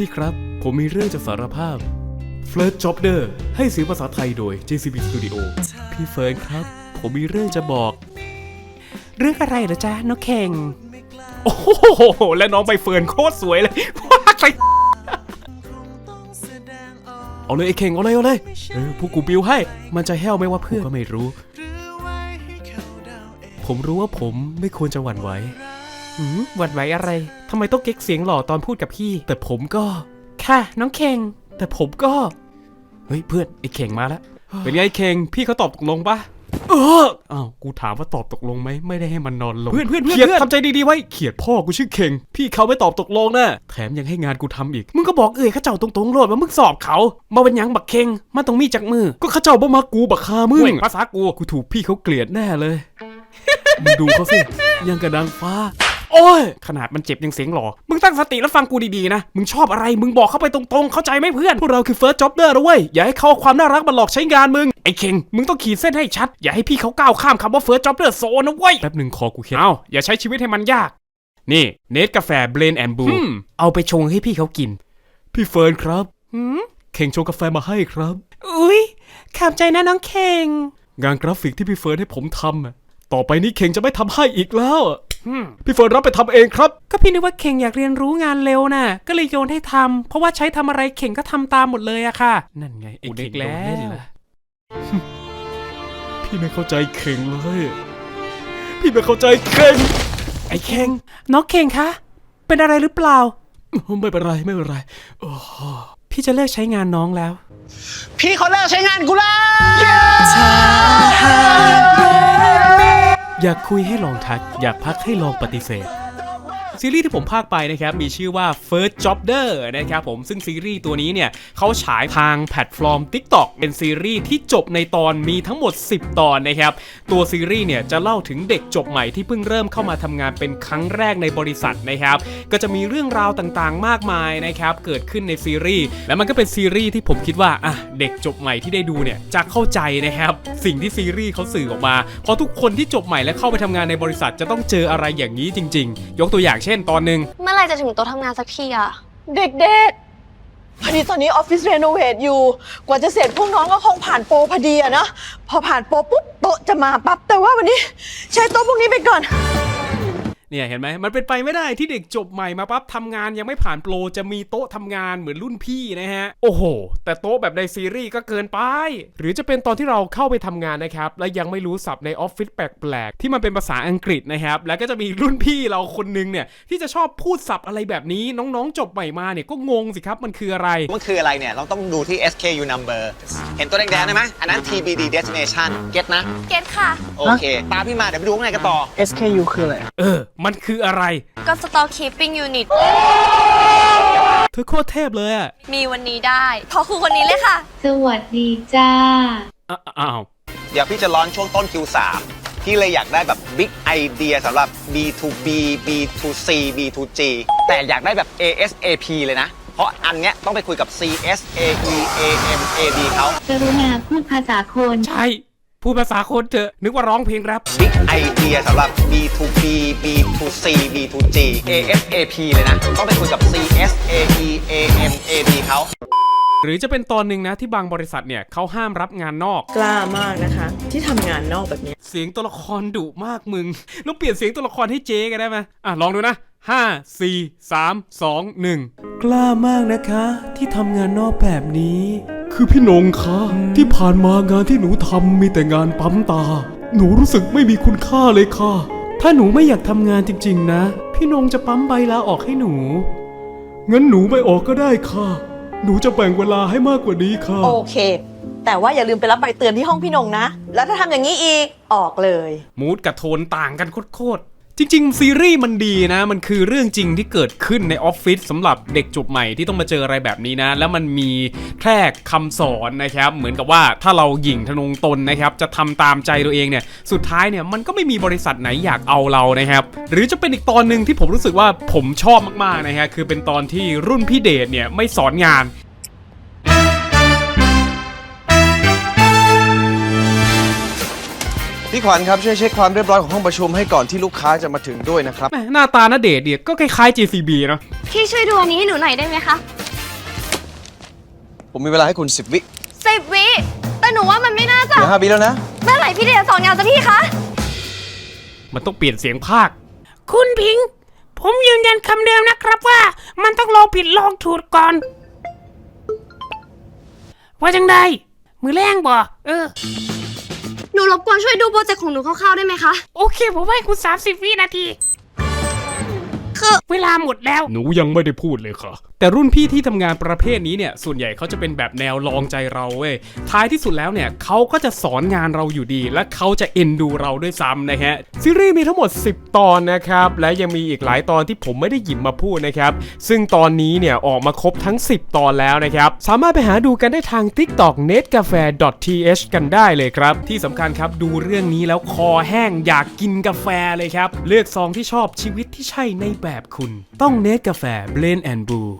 พี่ครับ ผมมีเรื่องจะสารภาพเฟิร์สจ็อบเดอร์ให้เสียงภาษาไทยโดย JCB Studio พี่เฟิร์นครับ ผมมีเรื่องจะบอก เรื่องอะไรเหรอจ๊ะนกเข่ง โอ้โห และน้องใบเฟิร์นโคตรสวยเลยว้าใครเอาเลยไอ้เข่งเอาเลยเอาเลยเออพวกกูบิวให้ มันจะแห้วไหมว่าเพื่อนก็ไม่รู้ ผมรู้ว่าผมไม่ควรจะหวั่นไหวหืมหวั่นไหวอะไร ทำไมต้องเก๊กเสียงหล่อตอนพูดกับพี่ แต่ผมก็ ค่ะ น้องเข่งแต่ผมก็ เฮ้ยเพื่อนไอ้เข่งมาแล้ว เป็นไงไอ้เข่งพี่เขาตอบตกลงปะเอออ้าวกูถามว่าตอบตกลงไหมไม่ได้ให้มันนอนลงเพื่อนเพื่อนเพื่อนเขียดเพื่อนทำใจดีๆไว้เขียดพ่อกูชื่อเข่งพี่เขาไม่ตอบตกลงนะแถมยังให้งานกูทำอีกมึงก็บอกเอ่ยเขาเจ้าตรงๆโลดว่ามึงสอบเขา มาเป็นหยังบักเข่งมันต้องมีจากมือ ก็เข้าเจ้าบ่มากูบักคามึงเว้ยภาษากูกูถูกพี่เขาเกลียดแน่เลย มึงดูเขาสิยังกระดังฟ้า โอ้ย ขนาดมันเจ็บยังเสียงหล่อมึงตั้งสติแล้วฟังกูดีๆนะ มึงชอบอะไร มึงบอกเข้าไปตรงๆ เข้าใจไหมเพื่อน พวกเราคือเฟิร์สจ็อบเดอร์นะเว้ย อย่าให้เขาเอาความน่ารักมาหลอกใช้งานมึง ไอ้เข่ง มึงต้องขีดเส้นให้ชัด อย่าให้พี่เขาก้าวข้ามคำว่าเฟิร์สจ็อบเดอร์โซนะเว้ย แป๊บหนึ่งคอกูเคล็ดเอาอย่าใช้ชีวิตให้มันยาก นี่ เนสกาแฟเบลนแอนบูอืมเอาไปชงให้พี่เขากิน พี่เฟิร์นครับหืมเข่งโชว์กาแฟมาให้ครับ อุ้ยขอบใจนะน้องเข่ง งานกราฟิกที่พี่เฟิร์นให้ผมทำอะต่อไปนี้เข่งจะไม่ทำให้อีกแล้วอะอืม พี่เฟิร์นรับไปทำเองครับ ก็พี่นึกว่าเข่งอยากเรียนรู้งานเร็วน่ะ ก็เลยโยนให้ทำเพราะว่าใช้ทำอะไรเข่งก็ทำตามหมดเลยอะค่ะ นั่นไงไอ้กูนึเข่งกแล้วโดนเล่นละพี่ไม่เข้าใจเข่งเลย พี่ไม่เข้าใจเข่งไอ้เข่งน้องเข่งคะ เป็นอะไรหรือเปล่า ไม่เป็นไรไม่เป็นไรโอ้พี่จะเลิกใช้งานน้องแล้ว พี่เขาเลิกใช้งานกูแล้ว อยากคุยให้ลองทัก อยากพักให้ลองปฏิเสธ ซีรีส์ที่ผมพากไปนะครับมีชื่อว่า First Jobber นะครับผมซึ่งซีรีส์ตัวนี้เนี่ยเขาฉายทางแพลตฟอร์ม TikTok เป็นซีรีส์ที่จบในตอนมีทั้งหมด 10 ตอนนะครับตัวซีรีส์เนี่ยจะเล่าถึงเด็กจบใหม่ที่เพิ่งเริ่มเข้ามาทำงานเป็นครั้งแรกในบริษัทนะครับก็จะมีเรื่องราวต่างๆ มากมายนะครับเกิดขึ้นในซีรีส์และมันก็เป็นซีรีส์ที่ผมคิดว่าอะเด็กจบใหม่ที่ได้ดูเนี่ยจะเข้าใจนะครับสิ่งที่ซีรีส์เขาสื่อออกมาเพราะทุกคนที่จบใหม่และเข้าไปทำงานในบริษัทจะต้องเจออะไรอย่างนี้จริง ๆ ยกตัวอย่างเช่นตอนหนึ่งเมื่อไหรจะถึงโต๊ะทำงานสักทีอะเด็กๆ พอดีตอนนี้ออฟฟิศเรโนเวทอยู่ กว่าจะเสร็จพวกน้องก็คงผ่านโปรพอดีอะเนาะพอผ่านโปรปุ๊บโต๊ะจะมาปั๊บ แต่ว่าวันนี้ใช้โต๊ะพวกนี้ไปก่อน เนี่ยเห็นไหมมันเป็นไปไม่ได้ที่เด็กจบใหม่มาปั๊บทำงานยังไม่ผ่านโปรจะมีโต๊ะทำงานเหมือนรุ่นพี่นะฮะ โอ้โห แต่โต๊ะแบบในซีรีส์ก็เกินไป หรือจะเป็นตอนที่เราเข้าไปทำงานนะครับ และยังไม่รู้ศัพท์ในออฟฟิศแปลกๆ ที่มันเป็นภาษาอังกฤษนะครับ แล้วก็จะมีรุ่นพี่เราคนนึงเนี่ยที่จะชอบพูดศัพท์อะไรแบบนี้น้องๆ จบใหม่มาเนี่ยก็งงสิครับมันคืออะไร มันคืออะไรเนี่ยเราต้องดูที่ SKU number เห็นตัวแดงๆได้ไหมอันนั้น TBD destination เก็ตนะ เก็ตค่ะ โอเค ตามพี่มาเดี๋ยวไปดูข้างในกันต่อ SKU คืออะไร เออมันคืออะไร ก็ Store Keeping Unit เธอโคตรเทพเลยอะมีวันนี้ได้เพราะครูคนนี้เลยค่ะ สวัสดีจ้า อะอ้าว เดี๋ยวพี่จะร้อนช่วงต้น Q3 พี่เลยอยากได้แบบ Big Idea สำหรับ B2B B2C B2G แต่อยากได้แบบ ASAP เลยนะ เพราะอันเนี้ยต้องไปคุยกับ CSAE AMAD เขา กรุณาพูดภาษาคน ใช่ พูดภาษาคนเถอะนึกว่าร้องเพลงแรป Big Idea สำหรับ B2B B2C B2G ASAP เลยนะ ต้องไปคุยกับ CSAE AMAD เขาหรือจะเป็นตอนหนึ่งนะที่บางบริษัทเนี่ยเขาห้ามรับงานนอก กล้ามากนะคะ ที่ทำงานนอกแบบนี้เสียงตัวละครดุมากมึงแล้วเปลี่ยนเสียงตัวละครให้เจ๊กันได้ไหมอะลองดูนะห้าสี่สามสองหนึ่งกล้ามากนะคะ ที่ทำงานนอกแบบนี้ คือพี่นงคะที่ผ่านมางานที่หนูทำมีแต่งานปั๊มตา หนูรู้สึกไม่มีคุณค่าเลยค่ะ ถ้าหนูไม่อยากทำงานจริง ๆ นะ พี่นงจะปั๊มใบลาออกให้หนู งั้นหนูไม่ออกก็ได้ค่ะ หนูจะแบ่งเวลาให้มากกว่านี้ค่ะ โอเค แต่ว่าอย่าลืมไปรับใบเตือนที่ห้องพี่นงนะ แล้วถ้าทำอย่างนี้อีกออกเลย มูดกับโทนต่างกันโคตรๆ จริงๆ ซีรีส์มันดีนะ มันคือเรื่องจริงที่เกิดขึ้นในออฟฟิศสำหรับเด็กจบใหม่ที่ต้องมาเจออะไรแบบนี้นะ แล้วมันมีแทรกคำสอนนะครับ เหมือนกับว่าถ้าเราหยิ่งทะนงตนนะครับ จะทำตามใจตัวเองเนี่ย สุดท้ายเนี่ยมันก็ไม่มีบริษัทไหนอยากเอาเรานะครับ หรือจะเป็นอีกตอนหนึ่งที่ผมรู้สึกว่าผมชอบมากๆนะฮะคือเป็นตอนที่รุ่นพี่เดชเนี่ยไม่สอนงาน พี่ขวัญครับช่วยเช็คความเรียบร้อยของห้องประชุมให้ก่อนที่ลูกค้าจะมาถึงด้วยนะครับแหม่หน้าตาณเดชน์เนี่ยก็คล้ายๆ JCB เนอะพี่ช่วยดูอันนี้ให้หนูหน่อยได้ไหมคะผมมีเวลาให้คุณ 10 วิสิบวิแต่หนูว่ามันไม่น่าจะเหลือ5วิแล้วนะ เมื่อไหร่พี่เดียสอนงานสักทีคะ มันต้องเปลี่ยนเสียงภาค คุณพิงค์ผมยืนยันคำเดิมนะครับว่า มันต้องลองผิดลองถูกก่อน ว่าจังไดมือแรงบ่เออหนู รบกวนช่วยดูโปรเจกต์ของหนูคร่าวๆได้ไหมคะ โอเค ผมให้คุณ 30 วินาที คือ เวลาหมดแล้ว หนูยังไม่ได้พูดเลยค่ะ แต่รุ่นพี่ที่ทำงานประเภทนี้เนี่ยส่วนใหญ่เขาจะเป็นแบบแนวลองใจเราเว้ยท้ายที่สุดแล้วเนี่ยเขาก็จะสอนงานเราอยู่ดี และเขาจะเอ็นดูเราด้วยซ้ำนะฮะซีรีส์มีทั้งหมด 10 ตอนนะครับและยังมีอีกหลายตอนที่ผมไม่ได้หยิบมาพูดนะครับซึ่งตอนนี้เนี่ยออกมาครบทั้ง 10 ตอนแล้วนะครับสามารถไปหาดูกันได้ทาง TikTok netcafe.th กันได้เลยครับ ที่สำคัญครับดูเรื่องนี้แล้วคอแห้งอยากกินกาแฟเลยครับ เลือกซองที่ชอบชีวิตที่ใช่ในแบบคุณ ต้องเน t กาแฟ Blend and Brew